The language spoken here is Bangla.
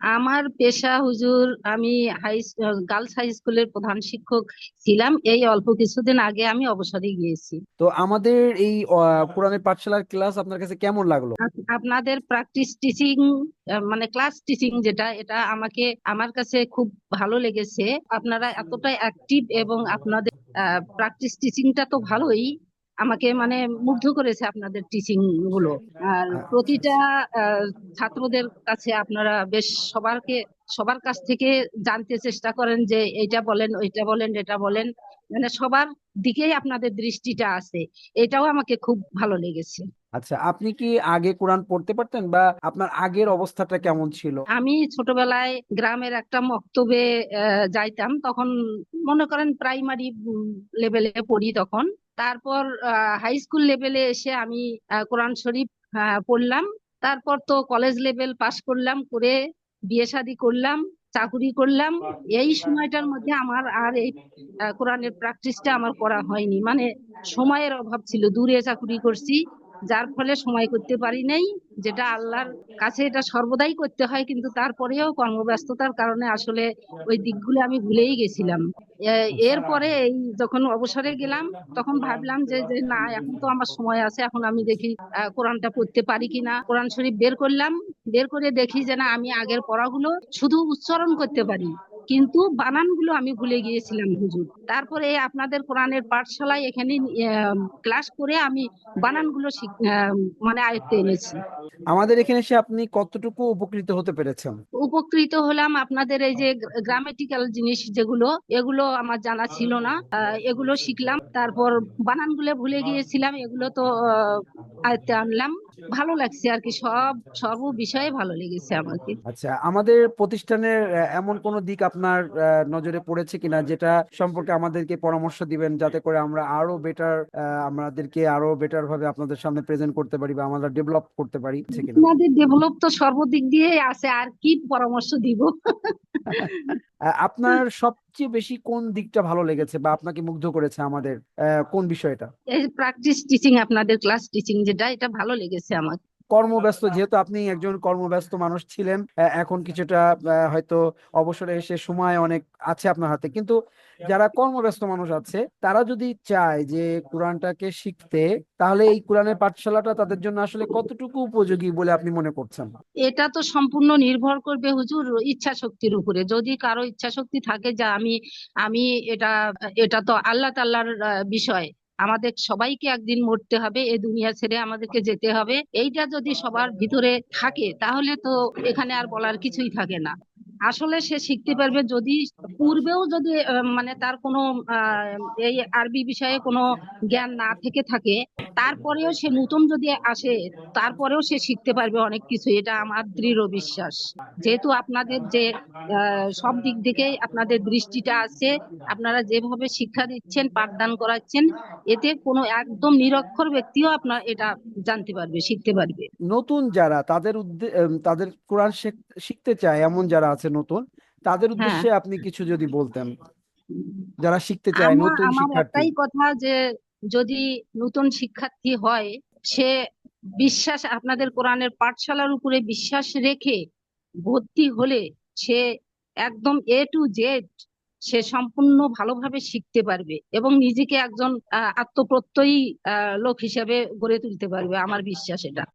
আমার পেশা হুজুর আমি হাই গার্লস হাই স্কুলের প্রধান শিক্ষক ছিলাম। এই অল্প কিছুদিন আগে আমি অবসরে গিয়েছি। তো আমাদের এই কোরআনের পাঠশালার ক্লাস আপনার কাছে কেমন লাগল? আপনাদের প্র্যাকটিস টিচিং মানে ক্লাস টিচিং যেটা এটা আমাকে আমার কাছে খুব ভালো লেগেছে। আপনারা এতটা অ্যাক্টিভ এবং আপনাদের প্র্যাকটিস টিচিংটা তো ভালোই। আমাকে মানে মুগ্ধ করেছে আপনাদের টিচিংগুলো। আর প্রতিটা আহ, ছাত্রদের কাছে আপনারা বেশ সবারকে সবার কাছ থেকে জানতে চেষ্টা করেন যে এটা বলেন ওইটা বলেন এটা বলেন। মানে সবার দিকেই আপনাদের দৃষ্টিটা আছে। এটাও আমাকে খুব ভালো লেগেছে। আচ্ছা আপনি কি আগে কোরআন পড়তে পারতেন বা আপনার আগের অবস্থাটা কেমন ছিল? আমি ছোটবেলায় গ্রামের একটা মক্তবে যাইতাম। তখন মনে করেন প্রাইমারি লেভেলে পড়ি তখন। তারপর হাই স্কুল লেভেলে এসে আমি কোরআন শরীফ পড়লাম। তারপর তো কলেজ লেভেল পাস করলাম, করে বিয়ে শাদী করলাম, চাকুরি করলাম। এই সময়টার মধ্যে আমার আর এই কোরআনের প্র্যাকটিসটা আমার করা হয়নি। মানে সময়ের অভাব ছিল। দূরে চাকুরি করছি যার ফলে সময় করতে পারি নাই, যেটা আল্লাহর কাছে এটা সর্বদাই করতে হয়, কিন্তু তারপরেও কর্মব্যস্ততার কারণে আসলে ওই দিকগুলো আমি ভুলেই গেছিলাম। এরপরে এই যখন অবসরে গেলাম, তখন ভাবলাম যে যে না, এখন তো আমার সময় আছে, এখন আমি দেখি কোরআনটা পড়তে পারি কিনা। কোরআন শরীফ বের করলাম, বের করে দেখি যে না, আমি আগের পড়াগুলো শুধু উচ্চারণ করতে পারি। কিন্তু বানানগুলো আমি ভুলে গিয়েছিলাম হুজুর। তারপরে আপনাদের কোরআনের পাঠশালায় এখানে ক্লাস করে আমি বানানগুলো শিখ- মানে আয়ত্তে এনেছি। আমাদের এখানে এসে আপনি কতটুকু উপকৃত হতে পেরেছেন? উপকৃত হলাম আপনাদের এই যে গ্রামেটিক্যাল জিনিস যেগুলো এগুলো আমার জানা ছিল না। এগুলো শিখলাম। তারপর বানানগুলো ভুলে গিয়েছিলাম। এগুলো তো আয়ত্তে আনলাম। ভালো লাগছে আর কি সব সর্ব বিষয়ে ভালো লেগেছে আমাকে। আচ্ছা আমাদের প্রতিষ্ঠানের এমন কোনো দিক আপনার নজরে পড়েছে কিনা যেটা সম্পর্কে আমাদেরকে পরামর্শ দিবেন যাতে করে আমরা আরও বেটার আমাদেরকে আরও বেটার ভাবে আপনাদের সামনে প্রেজেন্ট করতে পারি বা আমরা ডেভেলপ করতে পারি আপনাদের ডেভেলপ তো সর্বদিক দিয়ে আছে আর কি পরামর্শ দিব? আপনার সবচেয়ে বেশি কোন দিকটা ভালো লেগেছে বা আপনাকে মুগ্ধ করেছে আমাদের? কোন বিষয়টা? এই প্র্যাকটিস টিচিং আপনাদের ক্লাস টিচিং যেটা, এটা ভালো লেগেছে আমার কর্মব্যস্ত যেহেতু আপনি একজন কর্মব্যস্ত মানুষ ছিলেন এখন কিছুটা আহ, হয়তো অবসরে এসে সময় অনেক আছে আপনার হাতে। কিন্তু যারা কর্মব্যস্ত মানুষ আছে তারা যদি চায় যে কোরআনটাকে শিখতে তাহলে এই কোরআনের পাঠশালাটা তাদের জন্য আসলে কতটুকু উপযোগী বলে আপনি মনে করছেন? এটা তো সম্পূর্ণ নির্ভর করবে হুজুর ইচ্ছা শক্তির উপরে। যদি কারও ইচ্ছা শক্তি থাকে যে আমি আমি এটা এটা তো আল্লাহ তাল্লার আহ, বিষয় আমাদের সবাইকে একদিন মরতে হবে, এই দুনিয়া ছেড়ে আমাদেরকে যেতে হবে। এইটা যদি সবার ভিতরে থাকে, তাহলে তো এখানে আর বলার কিছুই থাকে না। আসলে সে শিখতে পারবে যদি পূর্বেও যদি মানে তার কোনো এই আরবি বিষয়ে কোনো জ্ঞান না থেকে থাকে, তারপরেও সে নতুন যদি আসে, তারপরেও সে শিখতে পারবে অনেক কিছু। এটা আমার দৃঢ় বিশ্বাস। যেহেতু আপনাদের যে সব দিক থেকে আপনাদের দৃষ্টিটা আছে, আপনারা যেভাবে শিক্ষা দিচ্ছেন, পাঠদান করাচ্ছেন, এতে কোনো একদম নিরক্ষর ব্যক্তিও আপনার এটা জানতে পারবে, শিখতে পারবে। নতুন যারা, তাদের তাদের কোরআন শিখতে চায়, এমন যারা আছে নতুন তাদের হ্যাঁ। উদ্দেশ্যে আপনি কিছু যদি বলতেন। যারা শিখতে চায় নতুন শিক্ষার্থী। একটাই কথা যে যদি নতুন শিক্ষার্থী হয় সে বিশ্বাস আপনাদের কোরআনের পাঠশালার উপরে বিশ্বাস রেখে ভর্তি হলে সে একদম এ টু জেড সে সম্পূর্ণ ভালোভাবে শিখতে পারবে এবং নিজেকে একজন আত্মপ্রত্যয়ী আহ, লোক হিসেবে গড়ে তুলতে পারবে। আমার বিশ্বাস এটা।